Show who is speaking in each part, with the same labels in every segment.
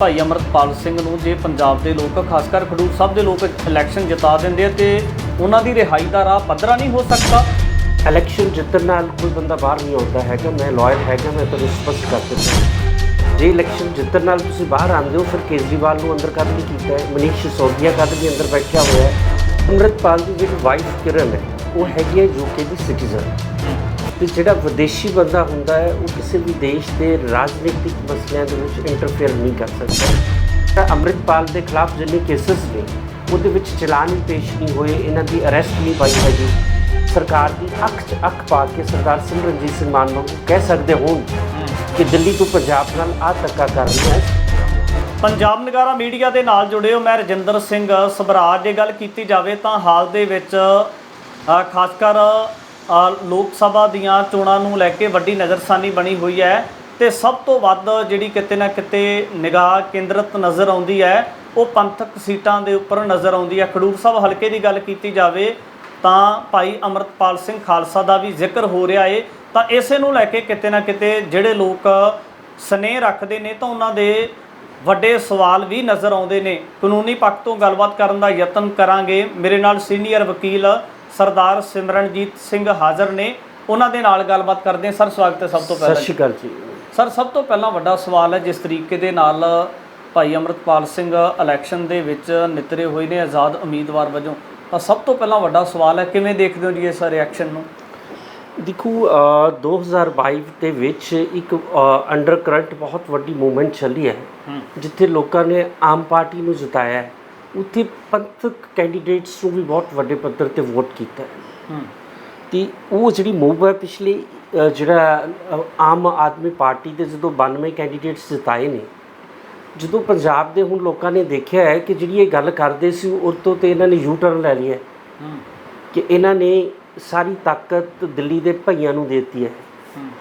Speaker 1: ਭਾਈ ਅਮਰਤਪਾਲ ਸਿੰਘ ਨੂੰ ਜੇ ਪੰਜਾਬ ਦੇ ਲੋਕ, ਖਾਸ ਕਰ ਖਡੂਰ ਸਾਹਿਬ ਦੇ ਲੋਕ ਇਲੈਕਸ਼ਨ ਜਿਤਾ ਦਿੰਦੇ ਆ ਤੇ ਉਹਨਾਂ ਦੀ ਰਿਹਾਈ ਦਾ ਰਾਹ ਪੱਧਰਾ ਨਹੀਂ ਹੋ ਸਕਦਾ।
Speaker 2: ਇਲੈਕਸ਼ਨ ਜਿੱਤਣ ਨਾਲ ਕੋਈ ਬੰਦਾ ਬਾਹਰ ਨਹੀਂ ਆਉਂਦਾ ਹੈਗਾ। ਮੈਂ ਲਾਇਰ ਹੈਗਾ, ਮੈਂ ਤੁਹਾਨੂੰ ਸਪਸ਼ਟ ਕਰ ਦਿੰਦਾ ਜੇ ਇਲੈਕਸ਼ਨ ਜਿੱਤਣ ਨਾਲ ਤੁਸੀਂ ਬਾਹਰ ਆਉਂਦੇ ਹੋ, ਫਿਰ ਕੇਜਰੀਵਾਲ ਨੂੰ ਅੰਦਰ ਕਦ ਨਹੀਂ ਕੀਤਾ ਹੈ। ਮਨੀਸ਼ ਸਿਸੋਦੀਆ ਕਦ ਵੀ ਅੰਦਰ ਬੈਠਿਆ ਹੋਇਆ ਹੈ। ਅੰਮ੍ਰਿਤਪਾਲ ਦੀ ਜਿਹੜੀ ਵਾਈਫ ਕਿਰਨ ਹੈ, ਉਹ ਹੈਗੀ ਹੈ ਯੂਕੇ ਦੀ ਸਿਟੀਜ਼ਨ ਵੀ ਜਿਹੜਾ ਵਿਦੇਸ਼ੀ ਬੰਦਾ ਹੁੰਦਾ ਹੈ, ਉਹ ਕਿਸੇ ਵੀ ਦੇਸ਼ ਦੇ ਰਾਜਨੀਤਿਕ ਮਸਲਿਆਂ ਦੇ ਵਿੱਚ ਇੰਟਰਫੇਅਰ ਨਹੀਂ ਕਰ ਸਕਦਾ। ਤਾਂ ਅੰਮ੍ਰਿਤਪਾਲ ਦੇ ਖਿਲਾਫ ਜਿੰਨੇ ਕੇਸਸ ਨੇ, ਉਹਦੇ ਵਿੱਚ ਚਲਾਨ ਵੀ ਪੇਸ਼ ਨਹੀਂ ਹੋਏ, ਇਹਨਾਂ ਦੀ ਅਰੈਸਟ ਨਹੀਂ ਪਾਈ ਹੈਗੀ। ਸਰਕਾਰ ਦੀ ਅੱਖ 'ਚ ਅੱਖ ਪਾ ਕੇ ਸਰਦਾਰ ਸਿਮਰਨਜੀਤ ਸਿੰਘ ਮਾਨ ਨੂੰ ਕਹਿ ਸਕਦੇ ਹੋਣ ਕਿ ਦਿੱਲੀ ਤੋਂ ਪੰਜਾਬ ਨਾਲ ਆ ਧੱਕਾ ਕਰ ਰਹੀ ਹੈ।
Speaker 1: ਪੰਜਾਬ ਨਗਾਰਾ ਮੀਡੀਆ ਦੇ ਨਾਲ ਜੁੜੇ ਹੋ ਮੈਂ ਰਜਿੰਦਰ ਸਿੰਘ। ਸਵਰਾਜ, ਜੇ ਗੱਲ ਕੀਤੀ ਜਾਵੇ ਤਾਂ ਹਾਲ ਦੇ ਵਿੱਚ ਖਾਸ ਕਰ ਲੋਕ ਸਭਾ ਦੀਆਂ ਚੋਣਾਂ ਨੂੰ ਲੈ ਕੇ ਵੱਡੀ ਨਜ਼ਰਸਾਨੀ ਬਣੀ ਹੋਈ ਹੈ ਤੇ ਸਭ ਤੋਂ ਵੱਧ ਜਿਹੜੀ ਕਿਤੇ ਨਾ ਕਿਤੇ ਨਿਗਾਹ ਕੇਂਦਰਿਤ ਨਜ਼ਰ ਆਉਂਦੀ ਹੈ, ਉਹ ਪੰਥਕ ਸੀਟਾਂ ਦੇ ਉੱਪਰ ਨਜ਼ਰ ਆਉਂਦੀ ਹੈ। ਖਡੂਰ ਸਾਹਿਬ, ਹਲਕੇ ਦੀ ਗੱਲ ਕੀਤੀ ਜਾਵੇ ਤਾਂ ਭਾਈ ਅਮਰਤਪਾਲ ਸਿੰਘ ਖਾਲਸਾ ਦਾ ਵੀ ਜ਼ਿਕਰ ਹੋ ਰਿਹਾ ਏ। ਤਾਂ ਇਸੇ ਨੂੰ ਲੈ ਕੇ ਕਿਤੇ ਨਾ ਕਿਤੇ ਜਿਹੜੇ ਲੋਕ ਸਨੇਹ ਰੱਖਦੇ ਨੇ ਤਾਂ ਉਹਨਾਂ ਦੇ ਵੱਡੇ ਸਵਾਲ ਵੀ ਨਜ਼ਰ ਆਉਂਦੇ ਨੇ। ਕਾਨੂੰਨੀ ਪੱਖ ਤੋਂ ਗੱਲਬਾਤ ਕਰਨ ਦਾ ਯਤਨ ਕਰਾਂਗੇ। ਮੇਰੇ ਨਾਲ ਸੀਨੀਅਰ ਵਕੀਲ ਸਰਦਾਰ ਸਿਮਰਨਜੀਤ ਸਿੰਘ ਹਾਜ਼ਰ ਨੇ ਉਹਨਾਂ ਦੇ ਨਾਲ ਗੱਲਬਾਤ ਕਰਦੇ ਹਾਂ। ਸਰ ਸਵਾਗਤ ਹੈ ਸਭ ਤੋਂ
Speaker 2: ਸਤਿ
Speaker 1: ਪਹਿਲਾਂ
Speaker 2: ਸ਼੍ਰੀ ਅਕਾਲ ਜੀ।
Speaker 1: ਸਰ ਸਭ ਤੋਂ ਪਹਿਲਾਂ ਵੱਡਾ ਸਵਾਲ ਹੈ ਜਿਸ ਤਰੀਕੇ ਦੇ ਨਾਲ ਭਾਈ ਅਮਰਤਪਾਲ ਸਿੰਘ ਇਲੈਕਸ਼ਨ ਦੇ ਵਿੱਚ ਨਿਤਰੇ ਹੋਏ ਨੇ ਆਜ਼ਾਦ ਉਮੀਦਵਾਰ ਵਜੋਂ ਤਾਂ ਸਭ ਤੋਂ ਪਹਿਲਾਂ ਵੱਡਾ ਸਵਾਲ ਹੈ ਕਿਵੇਂ ਦੇਖਦੇ ਹੋ ਜੀ ਇਸ ਰਿਐਕਸ਼ਨ ਨੂੰ?
Speaker 2: ਦੇਖੋ ਅ, 2022 ਦੇ ਵਿੱਚ ਇੱਕ ਅੰਡਰ ਕਰੰਟ ਬਹੁਤ ਵੱਡੀ ਮੂਵਮੈਂਟ ਚੱਲੀ ਹੈ
Speaker 1: ਹੂੰ।
Speaker 2: ਜਿੱਥੇ ਲੋਕਾਂ ਨੇ ਆਮ ਪਾਰਟੀ ਨੂੰ ਜਿਤਾਇਆ ਹੈ। ਉੱਥੇ ਪੰਥਕ ਕੈਂਡੀਡੇਟਸ ਨੂੰ ਵੀ ਬਹੁਤ ਵੱਡੇ ਪੱਧਰ ਤੇ ਵੋਟ ਕੀਤਾ ਹੈ। ਤੇ ਉਹ ਜਿਹੜੀ ਮੂਵ ਹੈ ਪਿਛਲੀ ਜਿਹੜਾ ਆਮ ਆਦਮੀ ਪਾਰਟੀ ਦੇ ਜਦੋਂ 92 ਕੈਂਡੀਡੇਟਸ ਜਿਤਾਏ ਨੇ ਜਦੋਂ ਪੰਜਾਬ ਦੇ ਹੁਣ ਲੋਕਾਂ ਨੇ ਦੇਖਿਆ ਹੈ ਕਿ ਜਿਹੜੀ ਇਹ ਗੱਲ ਕਰਦੇ ਸੀ ਉਹ ਤੋਂ ਤੇ ਇਹਨਾਂ ਨੇ ਯੂ ਟਰਨ ਲੈ ਲਿਆ ਹੈ। ਕਿ ਇਹਨਾਂ ਨੇ ਸਾਰੀ ਤਾਕਤ ਦਿੱਲੀ ਦੇ ਭਈਆਂ ਨੂੰ ਦੇਤੀ ਹੈ।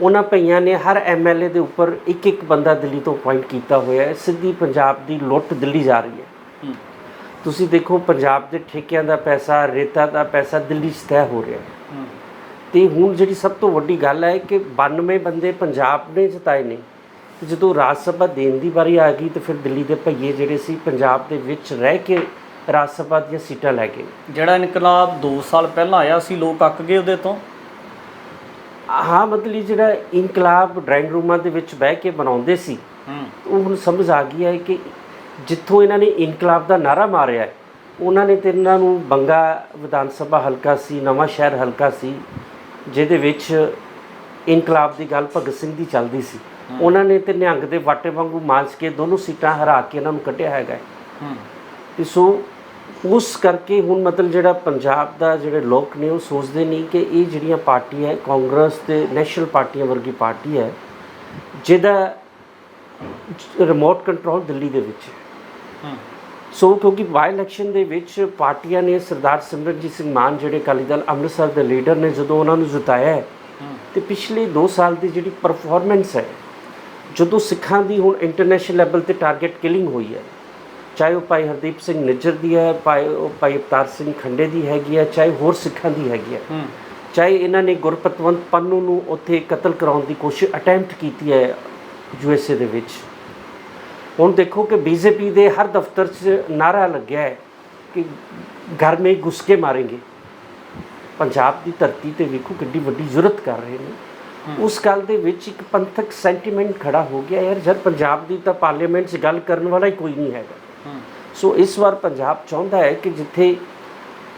Speaker 2: ਉਹਨਾਂ ਭਈਆਂ ਨੇ ਹਰ ਐਮਐਲਏ ਦੇ ਉੱਪਰ ਇੱਕ ਇੱਕ ਬੰਦਾ ਦਿੱਲੀ ਤੋਂ ਅਪਾਇੰਟ ਕੀਤਾ ਹੋਇਆ ਹੈ। ਸਿੱਧੀ ਪੰਜਾਬ ਦੀ ਲੁੱਟ ਦਿੱਲੀ ਜਾ ਰਹੀ ਹੂੰ। ਤੁਸੀਂ ਦੇਖੋ ਪੰਜਾਬ ਦੇ ਠੇਕਿਆਂ ਦਾ ਪੈਸਾ ਰੇਤਾ ਦਾ ਪੈਸਾ ਦਿੱਲੀ 'ਚ ਤੈਅ ਹੋ ਰਿਹਾ ਤੇ ਹੁਣ ਜਿਹੜੀ ਸਭ ਤੋਂ ਵੱਡੀ ਗੱਲ ਹੈ ਕਿ 92 ਬੰਦੇ ਪੰਜਾਬ ਨੇ ਜਿਤਾਏ ਨੇ। ਤੇ ਜਦੋਂ ਰਾਜ ਸਭਾ ਦੇਣ ਦੀ ਵਾਰੀ ਆ ਗਈ ਤੇ ਫਿਰ ਦਿੱਲੀ ਦੇ ਭਈਏ ਜਿਹੜੇ ਸੀ ਪੰਜਾਬ ਦੇ ਵਿੱਚ ਰਹਿ ਕੇ ਰਾਜ ਸਭਾ ਦੀਆਂ ਸੀਟਾਂ ਲੈ ਗਏ।
Speaker 1: ਜਿਹੜਾ ਇਨਕਲਾਬ 2 ਸਾਲ ਪਹਿਲਾਂ ਆਇਆ ਸੀ ਲੋਕ ਅੱਕ ਗਏ ਉਹਦੇ ਤੋਂ?
Speaker 2: ਹਾਂ ਮਤਲਬ ਜਿਹੜਾ ਇਨਕਲਾਬ ਡਰਾਇੰਗ ਰੂਮਾਂ ਦੇ ਵਿੱਚ ਬਹਿ ਕੇ ਬਣਾਉਂਦੇ ਸੀ ਉਹ ਹੁਣ ਸਮਝ ਆ ਗਈ ਹੈ ਕਿ ਜਿੱਥੋਂ ਇਹਨਾਂ ਨੇ ਇਨਕਲਾਬ ਦਾ ਨਾਰਾ ਮਾਰਿਆ ਹੈ, ਉਹਨਾਂ ਨੇ ਤੇ ਇਹਨਾਂ ਨੂੰ ਬੰਗਾ ਵਿਧਾਨ ਸਭਾ ਹਲਕਾ ਸੀ ਨਵਾਂ ਸ਼ਹਿਰ ਹਲਕਾ ਸੀ ਜਿਹਦੇ ਵਿੱਚ ਇਨਕਲਾਬ ਦੀ ਗੱਲ ਭਗਤ ਸਿੰਘ ਦੀ ਚੱਲਦੀ ਸੀ। ਉਹਨਾਂ ਨੇ ਤੇ ਨਿਹੰਗ ਦੇ ਵਾਟੇ ਵਾਂਗੂ ਮਾਂਜ ਕੇ ਦੋਨੋਂ ਸੀਟਾਂ ਹਰਾ ਕੇ ਇਹਨਾਂ ਨੂੰ ਕੱਢਿਆ ਹੈਗਾ ਤੇ ਸੋ ਉਸ ਕਰਕੇ ਹੁਣ ਮਤਲਬ ਜਿਹੜਾ ਪੰਜਾਬ ਦਾ ਜਿਹੜੇ ਲੋਕ ਨੇ ਉਹ ਸੋਚਦੇ ਨਹੀਂ ਕਿ ਇਹ ਜਿਹੜੀਆਂ ਪਾਰਟੀ ਹੈ ਕਾਂਗਰਸ ਤੇ ਨੈਸ਼ਨਲ ਪਾਰਟੀਆਂ ਵਰਗੀ ਪਾਰਟੀ ਹੈ ਜਿਹਦਾ ਰਿਮੋਟ ਕੰਟਰੋਲ ਦਿੱਲੀ ਦੇ ਵਿੱਚ ਹੂੰ। ਸੋ ਕਿਉਂਕਿ ਬਾਈ ਇਲੈਕਸ਼ਨ ਦੇ ਵਿੱਚ ਪਾਰਟੀਆਂ ਨੇ ਸਰਦਾਰ ਸਿਮਰਨਜੀਤ ਸਿੰਘ ਮਾਨ ਜਿਹੜੇ ਅਕਾਲੀ ਦਲ ਅੰਮ੍ਰਿਤਸਰ ਦੇ ਲੀਡਰ ਨੇ ਜਦੋਂ ਉਹਨਾਂ ਨੂੰ ਜਿਤਾਇਆ ਹੈ ਤੇ ਪਿਛਲੇ 2 ਸਾਲ ਦੀ ਜਿਹੜੀ ਪਰਫਾਰਮੈਂਸ ਹੈ ਜਦੋਂ ਸਿੱਖਾਂ ਦੀ ਹੁਣ ਇੰਟਰਨੈਸ਼ਨਲ ਲੈਵਲ ਤੇ ਟਾਰਗੇਟ ਕਿਲਿੰਗ ਹੋਈ ਹੈ ਚਾਹੇ ਉਹ ਭਾਈ ਹਰਦੀਪ ਸਿੰਘ ਨਿੱਜਰ ਦੀ ਹੈ ਭਾਈ ਉਹ ਭਾਈ ਅਵਤਾਰ ਸਿੰਘ ਖੰਡੇ ਦੀ ਹੈਗੀ ਹੈ ਚਾਹੇ ਹੋਰ ਸਿੱਖਾਂ ਦੀ ਹੈਗੀ ਹੈ
Speaker 1: ਹੂੰ।
Speaker 2: ਚਾਹੇ ਇਹਨਾਂ ਨੇ ਗੁਰਪਤਵੰਤ ਪੰਨੂ ਨੂੰ ਉੱਥੇ ਕਤਲ ਕਰਾਉਣ ਦੀ ਕੋਸ਼ਿਸ਼ ਅਟੈਂਪਟ ਕੀਤੀ ਹੈ ਯੂਐਸਏ ਦੇ ਵਿੱਚ। ਹੁਣ ਦੇਖੋ ਕਿ ਬੀਜੇਪੀ ਦੇ ਹਰ ਦਫ਼ਤਰ 'ਚ ਨਾਰਾ ਲੱਗਿਆ ਹੈ ਕਿ ਘਰ ਮੇ ਘੁਸ ਕੇ ਪੰਜਾਬ ਦੀ ਧਰਤੀ ਤੇ ਵੇਖੋ ਕਿੱਡੀ ਵੱਡੀ ਜ਼ਰੂਰਤ ਕਰ ਰਹੇ ਨੇ। ਉਸ ਗੱਲ ਦੇ ਵਿੱਚ ਇੱਕ ਪੰਥਕ ਸੈਂਟੀਮੈਂਟ ਖੜਾ ਹੋ ਗਿਆ ਯਾਰ ਜਦ ਪੰਜਾਬ ਦੀ ਤਾਂ ਪਾਰਲੀਮੈਂਟ 'ਚ ਗੱਲ ਕਰਨ ਵਾਲਾ ਹੀ ਕੋਈ ਨਹੀਂ ਹੈਗਾ। ਸੋ ਇਸ ਵਾਰ ਪੰਜਾਬ ਚਾਹੁੰਦਾ ਹੈ ਕਿ ਜਿੱਥੇ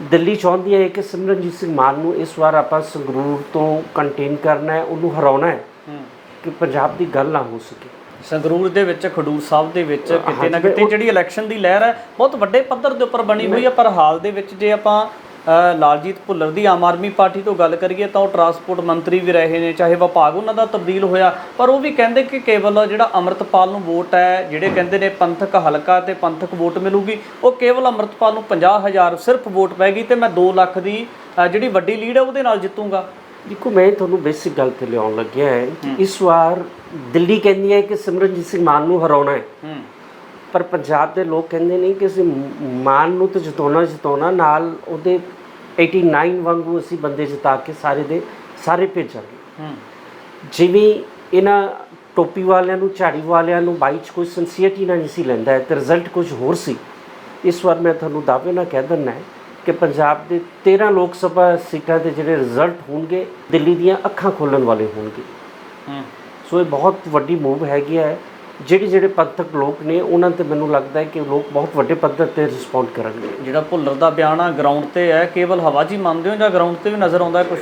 Speaker 2: ਦਿੱਲੀ ਚਾਹੁੰਦੀ ਹੈ ਕਿ ਸਿਮਰਨਜੀਤ ਸਿੰਘ ਮਾਨ ਨੂੰ ਇਸ ਵਾਰ ਆਪਾਂ ਸੰਗਰੂਰ ਤੋਂ ਕੰਟੇਨ ਕਰਨਾ ਹੈ ਉਹਨੂੰ ਹਰਾਉਣਾ ਹੂੰ। ਕਿ ਪੰਜਾਬ ਦੀ ਗੱਲ ਨਾ ਹੋ ਸਕੇ।
Speaker 1: ਸੰਗਰੂਰ ਦੇ ਵਿੱਚ ਖਡੂਰ ਸਾਹਿਬ ਦੇ ਵਿੱਚ ਕਿਤੇ ਨਾ ਕਿਤੇ ਜਿਹੜੀ ਇਲੈਕਸ਼ਨ ਦੀ ਲਹਿਰ ਹੈ ਬਹੁਤ ਵੱਡੇ ਪੱਧਰ ਦੇ ਉੱਪਰ ਬਣੀ ਹੋਈ ਹੈ ਪਰ ਹਾਲ ਦੇ ਵਿੱਚ ਜੇ ਆਪਾਂ ਲਾਲਜੀਤ ਭੁੱਲਰ ਦੀ ਆਮ ਆਦਮੀ ਪਾਰਟੀ ਤੋਂ ਗੱਲ ਕਰੀਏ ਤਾਂ ਉਹ ਟਰਾਂਸਪੋਰਟ ਮੰਤਰੀ ਵੀ ਰਹੇ ਨੇ ਚਾਹੇ ਵਿਭਾਗ ਉਹਨਾਂ ਦਾ ਤਬਦੀਲ ਹੋਇਆ ਪਰ ਉਹ ਵੀ ਕਹਿੰਦੇ ਕਿ ਕੇਵਲ ਜਿਹੜਾ ਅਮਰਤਪਾਲ ਨੂੰ ਵੋਟ ਹੈ ਜਿਹੜੇ ਕਹਿੰਦੇ ਨੇ ਪੰਥਕ ਹਲਕਾ ਤੇ ਪੰਥਕ ਵੋਟ ਮਿਲੂਗੀ ਉਹ ਕੇਵਲ ਅਮਰਤਪਾਲ ਨੂੰ 50000 ਸਿਰਫ ਵੋਟ ਪੈਗੀ ਤੇ ਮੈਂ 2 ਲੱਖ ਦੀ ਜਿਹੜੀ ਵੱਡੀ ਲੀਡ ਹੈ ਉਹਦੇ ਨਾਲ ਜਿੱਤੂਗਾ।
Speaker 2: ਦੇਖੋ ਮੈਂ ਤੁਹਾਨੂੰ ਬੇਸਿਕ ਗੱਲ ਤੇ ਲਿਆਉਣ ਲੱਗਿਆ ਹੈ ਕਿ ਇਸ ਵਾਰ ਦਿੱਲੀ ਕਹਿੰਦੀ ਹੈ ਕਿ ਸਿਮਰਨਜੀਤ ਸਿੰਘ ਮਾਨ ਨੂੰ ਹਰਾਉਣਾ ਹੈ। ਪਰ ਪੰਜਾਬ ਦੇ ਲੋਕ ਕਹਿੰਦੇ ਨੇ ਕਿ ਅਸੀਂ ਮਾਨ ਨੂੰ ਤਾਂ ਜਿਤਾਉਣਾ ਜਿਤਾਉਣਾ ਨਾਲ ਉਹਦੇ 89 ਵਾਂਗੂ ਅਸੀਂ ਬੰਦੇ ਜਿਤਾ ਕੇ ਸਾਰੇ ਦੇ ਸਾਰੇ ਭੇਜਾਂਗੇ। ਜਿਵੇਂ ਇਹਨਾਂ ਟੋਪੀ ਵਾਲਿਆਂ ਨੂੰ ਝਾੜੀ ਵਾਲਿਆਂ ਨੂੰ ਬਾਈ 'ਚ ਕੋਈ ਸਿੰਸੀਅਰਟੀ ਨਾਲ ਨਹੀਂ ਸੀ ਲੈਂਦਾ ਤੇ ਰਿਜ਼ਲਟ ਕੁਝ ਹੋਰ ਸੀ। ਇਸ ਵਾਰ ਮੈਂ ਤੁਹਾਨੂੰ ਦਾਅਵੇ ਨਾਲ ਕਹਿ ਦਿੰਦਾ ਹੈ ਕਿ ਪੰਜਾਬ ਦੇ 13 ਲੋਕ ਸਭਾ ਸੀਟਾਂ ਦੇ ਜਿਹੜੇ ਰਿਜ਼ਲਟ ਹੋਣਗੇ ਦਿੱਲੀ ਦੀਆਂ ਅੱਖਾਂ ਖੋਲਣ ਵਾਲੇ ਹੋਣਗੇ।
Speaker 1: ਹੂੰ।
Speaker 2: ਸੋ ਇਹ ਬਹੁਤ ਵੱਡੀ ਮੂਵ ਹੈਗੀ ਹੈ। ਜਿਹੜੇ ਜਿਹੜੇ ਪੰਥਕ ਲੋਕ ਨੇ ਉਹਨਾਂ ਤੇ ਮੈਨੂੰ ਲੱਗਦਾ ਹੈ ਕਿ ਲੋਕ ਬਹੁਤ ਵੱਡੇ ਪੱਧਰ ਤੇ ਰਿਸਪੌਂਡ ਕਰਨਗੇ।
Speaker 1: ਜਿਹੜਾ ਭੁੱਲਰ ਦਾ ਬਿਆਨ ਆ ਗਰਾਊਂਡ ਤੇ ਹੈ ਕੇਵਲ ਹਵਾ ਹੀ ਮੰਨਦੇ ਹੋ ਜਾਂ ਗਰਾਊਂਡ ਤੇ ਵੀ ਨਜ਼ਰ ਆਉਂਦਾ ਕੁਝ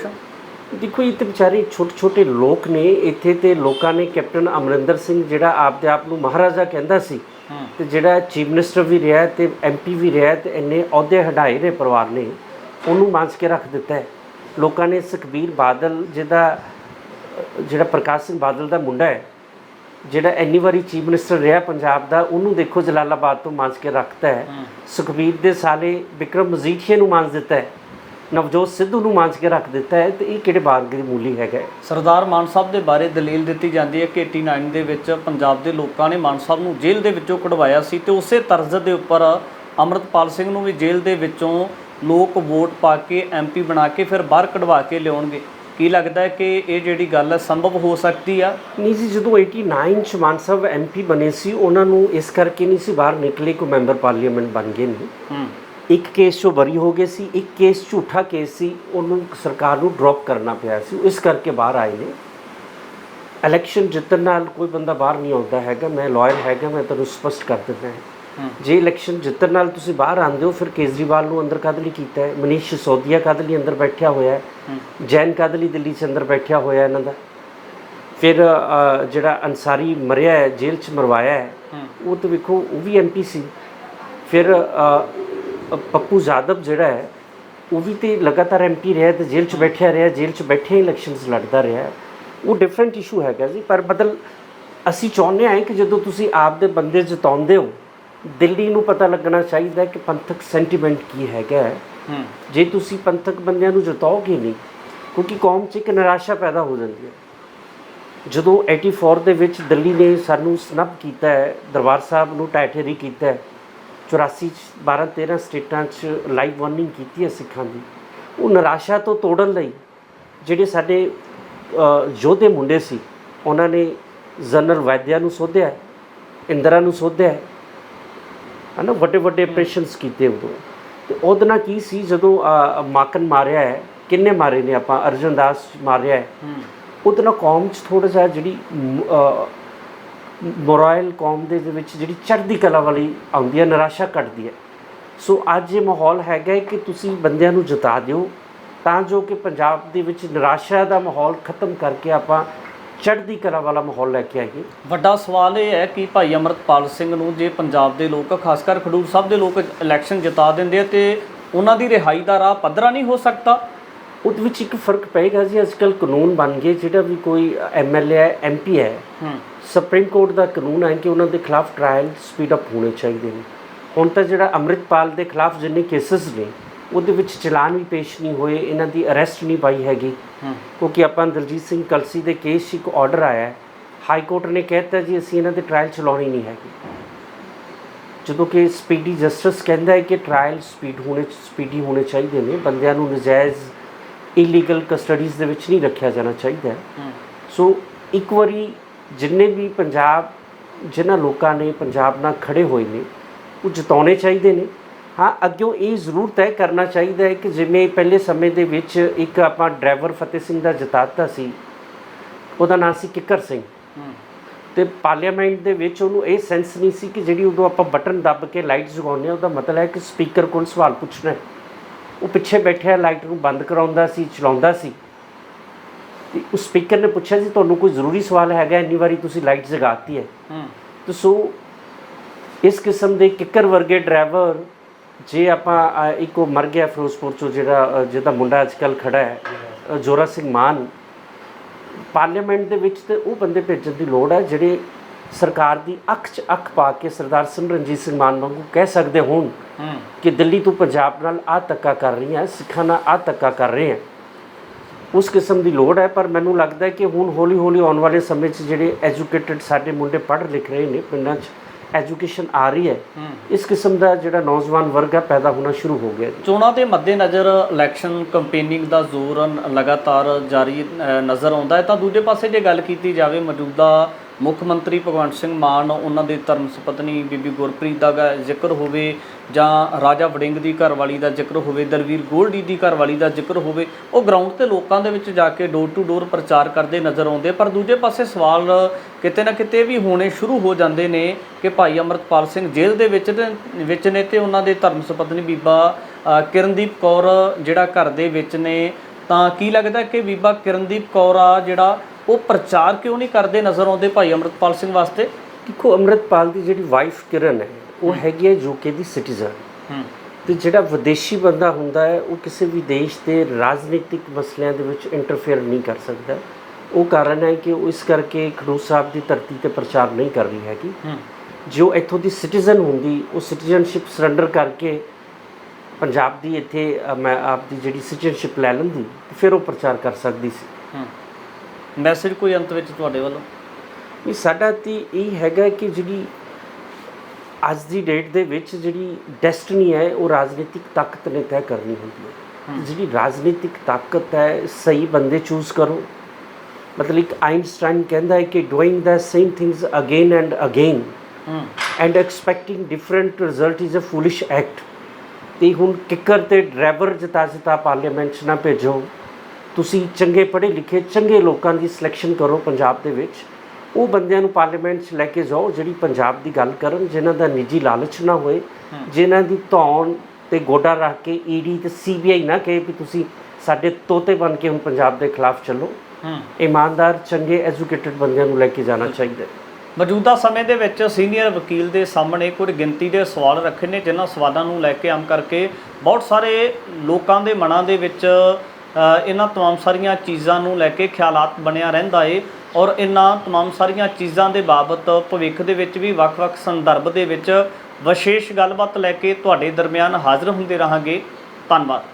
Speaker 2: ਦੇਖੋ ਇਹ ਤੇ ਵਿਚਾਰੇ ਛੋਟੇ ਛੋਟੇ ਲੋਕ ਨੇ। ਇੱਥੇ ਤੇ ਲੋਕਾਂ ਨੇ ਕੈਪਟਨ ਅਮਰਿੰਦਰ ਸਿੰਘ ਜਿਹੜਾ ਆਪਦੇ ਆਪ ਨੂੰ ਮਹਾਰਾਜਾ ਕਹਿੰਦਾ ਸੀ
Speaker 1: ਹੂੰ
Speaker 2: ਤੇ ਜਿਹੜਾ ਚੀਫ ਮਿਨਿਸਟਰ ਵੀ ਰਿਹਾ ਤੇ ਐਮਪੀ ਵੀ ਰਿਹਾ ਤੇ ਇੰਨੇ ਅਹੁਦੇ ਹਟਾਏ ਨੇ ਪਰਿਵਾਰ ਨੇ ਉਹਨੂੰ ਮੰਚ ਕੇ ਰੱਖ ਦਿੱਤਾ ਹੈ। ਲੋਕਾਂ ਨੇ ਸੁਖਬੀਰ ਬਾਦਲ ਜਿਹਦਾ ਜਿਹੜਾ ਪ੍ਰਕਾਸ਼ ਸਿੰਘ ਬਾਦਲ ਦਾ ਮੁੰਡਾ ਹੈ ਜਿਹੜਾ ਇੰਨੀ ਵਾਰੀ ਚੀਫ ਮਿਨਿਸਟਰ ਰਿਹਾ ਪੰਜਾਬ ਦਾ ਉਹਨੂੰ ਦੇਖੋ ਜਲਾਲਾਬਾਦ ਤੋਂ ਮੰਚ ਕੇ ਰੱਖਤਾ
Speaker 1: ਹੈ।
Speaker 2: ਸੁਖਬੀਰ ਦੇ ਸਾਲੇ ਵਿਕਰਮ ਮਜੀਠੀਆ ਨੂੰ ਮੰਚ ਦਿੱਤਾ ਹੈ। ਨਵਜੋਤ ਸਿੱਧੂ ਨੂੰ ਮੰਚ ਕੇ ਰੱਖ ਦਿੱਤਾ ਹੈ ਤੇ ਇਹ ਕਿਹੜੇ ਬਾਰਗ ਦੀ ਮੂਲੀ ਹੈਗਾ ਹੈ?
Speaker 1: ਸਰਦਾਰ ਮਾਨ ਸਾਹਿਬ ਦੇ ਬਾਰੇ ਦਲੀਲ ਦਿੱਤੀ ਜਾਂਦੀ ਹੈ ਕਿ 89 ਦੇ ਵਿੱਚ ਪੰਜਾਬ ਦੇ ਲੋਕਾਂ ਨੇ ਮਾਨ ਸਾਹਿਬ ਨੂੰ ਜੇਲ੍ਹ ਦੇ ਵਿੱਚੋਂ ਕਢਵਾਇਆ ਸੀ ਤੇ ਉਸੇ ਤਰਜ਼ ਦੇ ਉੱਪਰ ਅਮਰਤਪਾਲ ਸਿੰਘ ਨੂੰ ਵੀ ਜੇਲ੍ਹ ਦੇ ਵਿੱਚੋਂ ਲੋਕ ਵੋਟ ਪਾ ਕੇ ਐਮਪੀ ਬਣਾ ਕੇ ਫਿਰ ਬਾਹਰ ਕਢਵਾ ਕੇ ਲਿਆਉਣਗੇ। ਕੀ ਲੱਗਦਾ ਹੈ ਕਿ ਇਹ ਜਿਹੜੀ ਗੱਲ ਹੈ ਸੰਭਵ ਹੋ ਸਕਦੀ ਆ?
Speaker 2: ਨਹੀਂ ਜੀ ਜਦੋਂ 89 ਚ ਮਾਨ ਸਾਹਿਬ ਐਮਪੀ ਬਣੇ ਸੀ ਉਹਨਾਂ ਨੂੰ ਇਸ ਕਰਕੇ ਨਹੀਂ ਸੀ ਬਾਹਰ ਨਿਕਲੇ ਕੋ ਮੈਂਬਰ ਪਾਰਲੀਮੈਂਟ ਬਣ ਗਏ ਨੇ।
Speaker 1: ਹੂੰ।
Speaker 2: ਇੱਕ ਕੇਸ 'ਚੋਂ ਬਰੀ ਹੋ ਗਏ ਸੀ ਇੱਕ ਕੇਸ ਝੂਠਾ ਕੇਸ ਸੀ ਉਹਨੂੰ ਸਰਕਾਰ ਨੂੰ ਡ੍ਰੌਪ ਕਰਨਾ ਪਿਆ ਸੀ। ਇਸ ਕਰਕੇ ਬਾਹਰ ਆਏ ਨੇ। ਇਲੈਕਸ਼ਨ ਜਿੱਤਣ ਨਾਲ ਕੋਈ ਬੰਦਾ ਬਾਹਰ ਨਹੀਂ ਆਉਂਦਾ ਹੈਗਾ ਮੈਂ ਲਾਇਰ ਹੈਗਾ ਮੈਂ ਤੁਹਾਨੂੰ ਸਪਸ਼ਟ ਕਰ ਦਿੰਦਾ ਹਾਂ। ਜੇ ਇਲੈਕਸ਼ਨ ਜਿੱਤਣ ਨਾਲ ਤੁਸੀਂ ਬਾਹਰ ਆਉਂਦੇ ਹੋ ਫਿਰ ਕੇਜਰੀਵਾਲ ਨੂੰ ਅੰਦਰ ਕਦ ਲਈ ਕੀਤਾ ਹੈ? ਮਨੀਸ਼ ਸਿਸੋਦੀਆ ਕਦ ਲਈ ਅੰਦਰ ਬੈਠਿਆ ਹੋਇਆ ਹੈ? ਜੈਨ ਕਦ ਲਈ ਦਿੱਲੀ 'ਚ ਅੰਦਰ ਬੈਠਿਆ ਹੋਇਆ ਇਹਨਾਂ ਦਾ? ਫਿਰ ਜਿਹੜਾ ਅਨਸਾਰੀ ਮਰਿਆ ਹੈ ਜੇਲ੍ਹ 'ਚ ਮਰਵਾਇਆ ਹੈ ਉਹ ਤਾਂ ਵੇਖੋ ਉਹ ਵੀ ਐਮਪੀ ਸੀ। ਫਿਰ ਪੱਪੂ ਯਾਦਵ ਜਿਹੜਾ ਹੈ ਉਹ ਵੀ ਤੇ ਲਗਾਤਾਰ ਐਮਪੀ ਰਿਹਾ ਤੇ ਜੇਲ੍ਹ 'ਚ ਬੈਠਿਆ ਰਿਹਾ ਜੇਲ੍ਹ 'ਚ ਬੈਠੇ ਇਲੈਕਸ਼ਨਸ ਲੜਦਾ ਰਿਹਾ ਉਹ ਡਿਫਰੈਂਟ ਇਸ਼ੂ ਹੈਗਾ ਜੀ ਪਰ ਬਦਲ ਅਸੀਂ ਚਾਹੁੰਦੇ ਹਾਂ ਕਿ ਜਦੋਂ ਤੁਸੀਂ ਆਪ ਦੇ ਬੰਦੇ ਜਿਤਾਉਂਦੇ ਹੋ ਦਿੱਲੀ ਨੂੰ ਪਤਾ ਲੱਗਣਾ ਚਾਹੀਦਾ ਹੈ ਕਿ ਪੰਥਕ ਸੈਂਟੀਮੈਂਟ ਕੀ ਹੈਗਾ ਜੇ ਤੁਸੀਂ ਪੰਥਕ ਬੰਦਿਆਂ ਨੂੰ ਜਿਤਾਓਗੇ ਨਹੀਂ ਕਿਉਂਕਿ ਕੌਮ 'ਚ ਇੱਕ ਨਿਰਾਸ਼ਾ ਪੈਦਾ ਹੋ ਜਾਂਦੀ ਹੈ। ਜਦੋਂ 84 ਦੇ ਵਿੱਚ ਦਿੱਲੀ ਨੇ ਸਾਨੂੰ ਸਨੱਪ ਕੀਤਾ ਹੈ ਦਰਬਾਰ ਸਾਹਿਬ ਨੂੰ ਟੈਟਰੀ ਕੀਤਾ ਹੈ 84 ਚ 12 13 ਸਟੇਟਾਂ 'ਚ ਲਾਈਵ ਵਾਰਨਿੰਗ ਕੀਤੀ ਹੈ ਸਿੱਖਾਂ ਦੀ। ਉਹ ਨਿਰਾਸ਼ਾ ਤੋਂ ਤੋੜਨ ਲਈ ਜਿਹੜੇ ਸਾਡੇ ਯੋਧੇ ਮੁੰਡੇ ਸੀ ਉਹਨਾਂ ਨੇ ਜਨਰਲ ਵੈਦਿਆ ਨੂੰ ਸੋਧਿਆ ਇੰਦਰਾ ਨੂੰ ਸੋਧਿਆ ਹੈ ਹਨਾ ਵੱਡੇ ਵੱਡੇ ਆਪਰੇਸ਼ਨਸ ਕੀਤੇ ਉਦੋਂ। ਤੇ ਉਹਦੇ ਨਾਲ ਕੀ ਸੀ ਜਦੋਂ ਮਾਕਨ ਮਾਰਿਆ ਹੈ ਕਿੰਨੇ ਮਾਰੇ ਨੇ ਆਪਾਂ ਅਰਜਨ ਦਾਸ ਮਾਰਿਆ ਹੈ
Speaker 1: ਹੂੰ
Speaker 2: ਉਹਦੇ ਨਾਲ ਕੌਮ 'ਚ ਥੋੜਾ ਜਿਹਾ ਜਿਹੜੀ ਮੋਰਾਇਲ ਕੌਮ ਦੇ ਵਿੱਚ ਜਿਹੜੀ ਚੜ੍ਹਦੀ ਕਲਾ ਵਾਲੀ ਆਉਂਦੀ ਹੈ, ਨਿਰਾਸ਼ਾ ਘਟਦੀ ਹੈ। ਸੋ ਅੱਜ ਇਹ ਮਾਹੌਲ ਹੈਗਾ ਕਿ ਤੁਸੀਂ ਬੰਦਿਆਂ ਨੂੰ ਜਿਤਾ ਦਿਓ, ਤਾਂ ਜੋ ਕਿ ਪੰਜਾਬ ਦੇ ਵਿੱਚ ਨਿਰਾਸ਼ਾ ਦਾ ਮਾਹੌਲ ਖਤਮ ਕਰਕੇ ਆਪਾਂ ਚੜ੍ਹਦੀ ਕਲਾ ਵਾਲਾ ਮਾਹੌਲ ਲੈ ਕੇ ਆਈਏ।
Speaker 1: ਵੱਡਾ ਸਵਾਲ ਇਹ ਹੈ ਕਿ ਭਾਈ ਅਮਰਤਪਾਲ ਸਿੰਘ ਨੂੰ ਜੇ ਪੰਜਾਬ ਦੇ ਲੋਕ, ਖਾਸ ਕਰ ਖਡੂਰ ਸਾਹਿਬ ਦੇ ਲੋਕ ਇਲੈਕਸ਼ਨ ਜਿਤਾ ਦਿੰਦੇ ਆ ਤੇ ਉਹਨਾਂ ਦੀ ਰਿਹਾਈ ਦਾ ਰਾਹ ਪੱਧਰਾ ਨਹੀਂ ਹੋ ਸਕਦਾ।
Speaker 2: ਉਹਦੇ ਵਿੱਚ ਇੱਕ ਫ਼ਰਕ ਪਏਗਾ ਜੀ ਅੱਜਕੱਲ ਕਾਨੂੰਨ ਬਣ ਗਏ ਜਿਹੜਾ ਵੀ ਕੋਈ ਐਮਐਲਏ ਹੈ ਐਮਪੀ ਹੈ
Speaker 1: ਹੂੰ।
Speaker 2: ਸੁਪਰੀਮ ਕੋਰਟ ਦਾ ਕਾਨੂੰਨ ਹੈ ਕਿ ਉਹਨਾਂ ਦੇ ਖਿਲਾਫ ਟ੍ਰਾਇਲ ਸਪੀਡ ਅਪ ਹੋਣੇ ਚਾਹੀਦੇ ਨੇ। ਹੁਣ ਤਾਂ ਜਿਹੜਾ ਅੰਮ੍ਰਿਤਪਾਲ ਦੇ ਖਿਲਾਫ ਜਿੰਨੇ ਕੇਸਸ ਨੇ ਉਹਦੇ ਵਿੱਚ ਚਲਾਨ ਵੀ ਪੇਸ਼ ਨਹੀਂ ਹੋਏ ਇਹਨਾਂ ਦੀ ਅਰੈਸਟ ਨਹੀਂ ਪਾਈ ਹੈਗੀ। ਕਿਉਂਕਿ ਆਪਾਂ ਦਲਜੀਤ ਸਿੰਘ ਕਲਸੀ ਦੇ ਕੇਸ 'ਚ ਇੱਕ ਆਰਡਰ ਆਇਆ ਹੈ। ਹਾਈ ਕੋਰਟ ਨੇ ਕਹਿਤਾ ਜੀ ਅਸੀਂ ਇਹਨਾਂ ਦੇ ਟ੍ਰਾਇਲ ਚਲਾਉਣੀ ਨਹੀਂ ਹੈਗੀ। ਜਦੋਂ ਕਿ ਸਪੀਡੀ ਜਸਟਿਸ ਕਹਿੰਦਾ ਹੈ ਕਿ ਟ੍ਰਾਇਲ ਸਪੀਡ ਹੋਣੇ ਸਪੀਡੀ ਹੋਣੇ ਚਾਹੀਦੇ ਨੇ ਬੰਦਿਆਂ ਨੂੰ ਨਜਾਇਜ਼ ਇਲੀਗਲ ਕਸਟਡੀਜ਼ ਦੇ ਵਿੱਚ ਨਹੀਂ ਰੱਖਿਆ ਜਾਣਾ ਚਾਹੀਦਾ ਸੋ ਇੱਕ ਵਾਰੀ ਜਿੰਨੇ ਵੀ ਪੰਜਾਬ ਜਿਨ੍ਹਾਂ ਲੋਕਾਂ ਨੇ ਪੰਜਾਬ ਨਾਲ ਖੜੇ ਹੋਏ ਨੇ ਉਹ ਜਿਤਾਉਣੇ ਚਾਹੀਦੇ ਨੇ। ਹਾਂ ਅੱਗਿਓਂ ਇਹ ਜ਼ਰੂਰ ਤੈਅ ਕਰਨਾ ਚਾਹੀਦਾ ਹੈ ਕਿ ਜਿਵੇਂ ਪਹਿਲੇ ਸਮੇਂ ਦੇ ਵਿੱਚ ਇੱਕ ਆਪਾਂ ਡਰਾਈਵਰ ਫਤਿਹ ਸਿੰਘ ਦਾ ਜਿਤਾਤਾ ਸੀ ਉਹਦਾ ਨਾਂ ਸੀ ਕਿੱਕਰ ਸਿੰਘ। ਤੇ ਪਾਰਲੀਮੈਂਟ ਦੇ ਵਿੱਚ ਉਹਨੂੰ ਇਹ ਸੈਂਸ ਨਹੀਂ ਸੀ ਕਿ ਜਿਹੜੀ ਉਦੋਂ ਆਪਾਂ ਬਟਨ ਦੱਬ ਕੇ ਲਾਈਟ ਜਗਾਉਂਦੇ ਹਾਂ ਉਹਦਾ ਮਤਲਬ ਹੈ ਕਿ ਸਪੀਕਰ ਕੋਲ ਸਵਾਲ ਪੁੱਛਣਾ ਹੈ। ਉਹ ਪਿੱਛੇ ਬੈਠਿਆ ਲਾਈਟ ਨੂੰ ਬੰਦ ਕਰਾਉਂਦਾ ਸੀ ਚਲਾਉਂਦਾ ਸੀ। ਤੇ ਉਸ ਸਪੀਕਰ ਨੇ ਪੁੱਛਿਆ ਸੀ ਤੁਹਾਨੂੰ ਕੋਈ ਜ਼ਰੂਰੀ ਸਵਾਲ ਹੈਗਾ? ਇੰਨੀ ਵਾਰੀ ਤੁਸੀਂ ਲਾਈਟ ਜਗਾਤੀ ਹੈ।
Speaker 1: ਹੂੰ।
Speaker 2: ਤੇ ਸੋ ਇਸ ਕਿਸਮ ਦੇ ਕਿੱਕਰ ਵਰਗੇ ਡਰਾਈਵਰ ਜੇ ਆਪਾਂ ਇੱਕ ਉਹ ਮਰ ਗਿਆ ਫਿਰੋਜ਼ਪੁਰ ਚੋਂ ਜਿਹੜਾ ਜਿਹਦਾ ਮੁੰਡਾ ਅੱਜ ਕੱਲ ਖੜਾ ਹੈ ਜੋਰਾ ਸਿੰਘ ਮਾਨ ਪਾਰਲੀਮੈਂਟ ਦੇ ਵਿੱਚ ਤੇ ਉਹ ਬੰਦੇ ਭੇਜਣ ਦੀ ਲੋੜ ਹੈ ਜਿਹੜੇ ਸਰਕਾਰ ਦੀ ਅੱਖ 'ਚ ਅੱਖ ਪਾ ਕੇ ਸਰਦਾਰ ਸਿਮਰਨਜੀਤ ਸਿੰਘ ਮਾਨ ਵਾਂਗੂ ਕਹਿ ਸਕਦੇ ਹੋਣ ਕਿ ਦਿੱਲੀ ਤੋਂ ਪੰਜਾਬ ਨਾਲ ਆ ਧੱਕਾ ਕਰ ਰਹੀ ਹੈ ਸਿੱਖਾਂ ਨਾਲ ਆ ਧੱਕਾ ਕਰ ਰਹੇ ਹੈ ਉਸ ਕਿਸਮ ਦੀ ਲੋੜ ਹੈ ਪਰ ਮੈਨੂੰ ਲੱਗਦਾ ਹੈ ਕਿ ਹੁਣ ਹੌਲੀ ਹੌਲੀ ਆਉਣ ਵਾਲੇ ਸਮੇਂ 'ਚ ਜਿਹੜੇ ਐਜੂਕੇਟਿਡ ਸਾਡੇ ਮੁੰਡੇ ਪੜ੍ਹ ਲਿਖ ਰਹੇ ਨੇ ਪਿੰਡਾਂ 'ਚ ਐਜੂਕੇਸ਼ਨ ਆ ਰਹੀ ਹੈ। ਇਸ ਕਿਸਮ ਦਾ ਜਿਹੜਾ ਨੌਜਵਾਨ ਵਰਗ ਹੈ ਪੈਦਾ ਹੋਣਾ ਸ਼ੁਰੂ ਹੋ ਗਿਆ।
Speaker 1: ਚੋਣਾਂ ਦੇ ਮੱਦੇਨਜ਼ਰ ਇਲੈਕਸ਼ਨ ਕੰਪੇਨਿੰਗ ਦਾ ਜ਼ੋਰ ਲਗਾਤਾਰ ਜਾਰੀ ਨਜ਼ਰ ਆਉਂਦਾ ਹੈ ਤਾਂ ਦੂਜੇ ਪਾਸੇ ਜੇ ਗੱਲ ਕੀਤੀ ਜਾਵੇ ਮੌਜੂਦਾ ਮੁੱਖ ਮੰਤਰੀ ਭਗਵੰਤ ਸਿੰਘ ਮਾਨ ਉਹਨਾਂ ਦੇ ਧਰਮ ਸੁਪਤਨੀ ਬੀਬੀ ਗੁਰਪ੍ਰੀਤ ਦਾ ਜ਼ਿਕਰ ਹੋਵੇ ਜਾਂ ਰਾਜਾ ਵੜਿੰਗ ਦੀ ਘਰਵਾਲੀ ਦਾ ਜ਼ਿਕਰ ਹੋਵੇ, ਦਲਵੀਰ ਗੋਲਡੀ ਦੀ ਘਰਵਾਲੀ ਦਾ ਜ਼ਿਕਰ ਹੋਵੇ, ਉਹ ਗਰਾਊਂਡ ਤੇ ਲੋਕਾਂ ਦੇ ਵਿੱਚ ਜਾ ਕੇ ਡੋਰ ਟੂ ਡੋਰ ਪ੍ਰਚਾਰ ਕਰਦੇ ਨਜ਼ਰ ਆਉਂਦੇ ਪਰ ਦੂਜੇ ਪਾਸੇ ਸਵਾਲ ਕਿਤੇ ਨਾ ਕਿਤੇ ਵੀ ਹੋਣੇ ਸ਼ੁਰੂ ਹੋ ਜਾਂਦੇ ਨੇ ਕਿ ਭਾਈ ਅਮਰਤਪਾਲ ਸਿੰਘ ਜੇਲ੍ਹ ਦੇ ਵਿੱਚ ਵਿੱਚ ਨੇ ਤੇ ਉਹਨਾਂ ਦੇ ਧਰਮ ਸੁਪਤਨੀ ਬੀਬਾ ਕਿਰਨਦੀਪ ਕੌਰ ਜਿਹੜਾ ਘਰ ਦੇ ਵਿੱਚ ਨੇ। ਤਾਂ ਕੀ ਲੱਗਦਾ ਕਿ ਬੀਬਾ ਕਿਰਨਦੀਪ ਕੌਰ ਆ ਜਿਹੜਾ ਉਹ ਪ੍ਰਚਾਰ ਕਿਉਂ ਨਹੀਂ ਕਰਦੇ ਨਜ਼ਰ ਆਉਂਦੇ ਭਾਈ ਅਮਰਤਪਾਲ ਸਿੰਘ ਵਾਸਤੇ?
Speaker 2: ਦੇਖੋ ਅੰਮ੍ਰਿਤਪਾਲ ਦੀ ਜਿਹੜੀ ਵਾਈਫ ਕਿਰਨ ਹੈ ਉਹ ਹੈਗੀ ਹੈ ਯੂਕੇ ਦੀ ਸਿਟੀਜ਼ਨ
Speaker 1: ਹੂੰ।
Speaker 2: ਤੇ ਜਿਹੜਾ ਵਿਦੇਸ਼ੀ ਬੰਦਾ ਹੁੰਦਾ ਹੈ ਉਹ ਕਿਸੇ ਵੀ ਦੇਸ਼ ਦੇ ਰਾਜਨੀਤਿਕ ਮਸਲਿਆਂ ਦੇ ਵਿੱਚ ਇੰਟਰਫੇਅਰ ਨਹੀਂ ਕਰ ਸਕਦਾ। ਉਹ ਕਾਰਨ ਹੈ ਕਿ ਉਹ ਇਸ ਕਰਕੇ ਖਡੂਰ ਸਾਹਿਬ ਦੀ ਧਰਤੀ ਤੇ ਪ੍ਰਚਾਰ ਨਹੀਂ ਕਰ ਰਹੀ ਹੈਗੀ।
Speaker 1: ਹੂੰ।
Speaker 2: ਜੋ ਇੱਥੋਂ ਦੀ ਸਿਟੀਜ਼ਨ ਹੁੰਦੀ ਉਹ ਸਿਟੀਜ਼ਨਸ਼ਿਪ ਸਰੈਂਡਰ ਕਰਕੇ ਪੰਜਾਬ ਦੀ ਇੱਥੇ ਮੈਂ ਆਪ ਦੀ ਜਿਹੜੀ ਸਿਟੀਜ਼ਨਸ਼ਿਪ ਲੈ ਲੈਂਦੀ ਫਿਰ ਉਹ ਪ੍ਰਚਾਰ ਕਰ ਸਕਦੀ ਸੀ।
Speaker 1: ਮੈਸੇਜ ਕੋਈ ਅੰਤ ਵਿੱਚ ਤੁਹਾਡੇ ਵੱਲੋਂ?
Speaker 2: ਇਹ ਸਾਡਾ ਤੇ ਇਹ ਹੈਗਾ ਕਿ ਜਿਹੜੀ ਅੱਜ ਦੀ ਡੇਟ ਦੇ ਵਿੱਚ ਜਿਹੜੀ ਡੈਸਟਨੀ ਹੈ ਉਹ ਰਾਜਨੀਤਿਕ ਤਾਕਤ ਨੇ ਤੈਅ ਕਰਨੀ ਹੁੰਦੀ ਹੈ। ਜਿਹੜੀ ਰਾਜਨੀਤਿਕ ਤਾਕਤ ਹੈ ਸਹੀ ਬੰਦੇ ਚੂਜ਼ ਕਰੋ। ਮਤਲਬ ਇੱਕ ਆਇਨਸਟਾਈਨ ਕਹਿੰਦਾ ਹੈ ਕਿ doing the same things again and
Speaker 1: again
Speaker 2: and expecting different result is a foolish act ਤੇ ਹੁਣ ਕਿੱਕਰ ਤੇ ਡਰਾਈਵਰ ਜਿਤਾ ਜਿਤਾ ਪਾਰਲੀਮੈਂਟ 'ਚ ਨਾ ਭੇਜੋ। ਤੁਸੀਂ ਚੰਗੇ ਪੜ੍ਹੇ ਲਿਖੇ ਚੰਗੇ ਲੋਕਾਂ ਦੀ ਸਿਲੈਕਸ਼ਨ ਕਰੋ ਪੰਜਾਬ ਦੇ ਵਿੱਚ। ਉਹ ਬੰਦਿਆਂ ਨੂੰ ਪਾਰਲੀਮੈਂਟ 'ਚ ਲੈ ਕੇ ਜਾਓ ਜਿਹੜੀ ਪੰਜਾਬ ਦੀ ਗੱਲ ਕਰਨ ਜਿਨ੍ਹਾਂ ਦਾ ਨਿੱਜੀ ਲਾਲਚ ਨਾ ਹੋਏ ਜਿਨ੍ਹਾਂ ਦੀ ਧੌਣ ਤੇ ਗੋਡਾ ਰੱਖ ਕੇ ਈਡੀ ਤੇ ਸੀਬੀਆਈ ਨਾ ਕਹੇ ਵੀ ਤੁਸੀਂ ਸਾਡੇ ਤੋਤੇ ਬਣ ਕੇ ਹੁਣ ਪੰਜਾਬ ਦੇ ਖਿਲਾਫ ਚੱਲੋ। ਇਮਾਨਦਾਰ ਚੰਗੇ ਐਜੂਕੇਟਿਡ ਬੰਦਿਆਂ ਨੂੰ ਲੈ ਕੇ ਜਾਣਾ ਚਾਹੀਦਾ ਹੈ।
Speaker 1: ਮੌਜੂਦਾ ਸਮੇਂ ਦੇ ਵਿੱਚ ਸੀਨੀਅਰ ਵਕੀਲ ਦੇ ਸਾਹਮਣੇ ਕੁਝ ਗਿਣਤੀ ਦੇ ਸਵਾਲ ਰੱਖੇ ਨੇ ਜਿਨ੍ਹਾਂ ਸਵਾਲਾਂ ਨੂੰ ਲੈ ਕੇ ਆਮ ਕਰਕੇ ਬਹੁਤ ਸਾਰੇ ਲੋਕਾਂ ਦੇ ਮਨਾਂ ਦੇ ਵਿੱਚ ਇਹਨਾਂ तमाम ਸਾਰੀਆਂ ਚੀਜ਼ਾਂ ਨੂੰ ਲੈ ਕੇ ਖਿਆਲਾਤ ਬਣਿਆ ਰਹਿੰਦਾ ਏ ਔਰ ਇਹਨਾਂ तमाम ਸਾਰੀਆਂ ਚੀਜ਼ਾਂ ਦੇ ਬਾਬਤ ਭਵਿੱਖ ਦੇ ਵਿੱਚ ਵੀ ਵੱਖ-ਵੱਖ ਸੰਦਰਭ ਦੇ ਵਿੱਚ ਵਿਸ਼ੇਸ਼ ਗੱਲਬਾਤ ਲੈ ਕੇ ਤੁਹਾਡੇ ਦਰਮਿਆਨ ਹਾਜ਼ਰ ਹੁੰਦੇ ਰਹਾਂਗੇ ਧੰਨਵਾਦ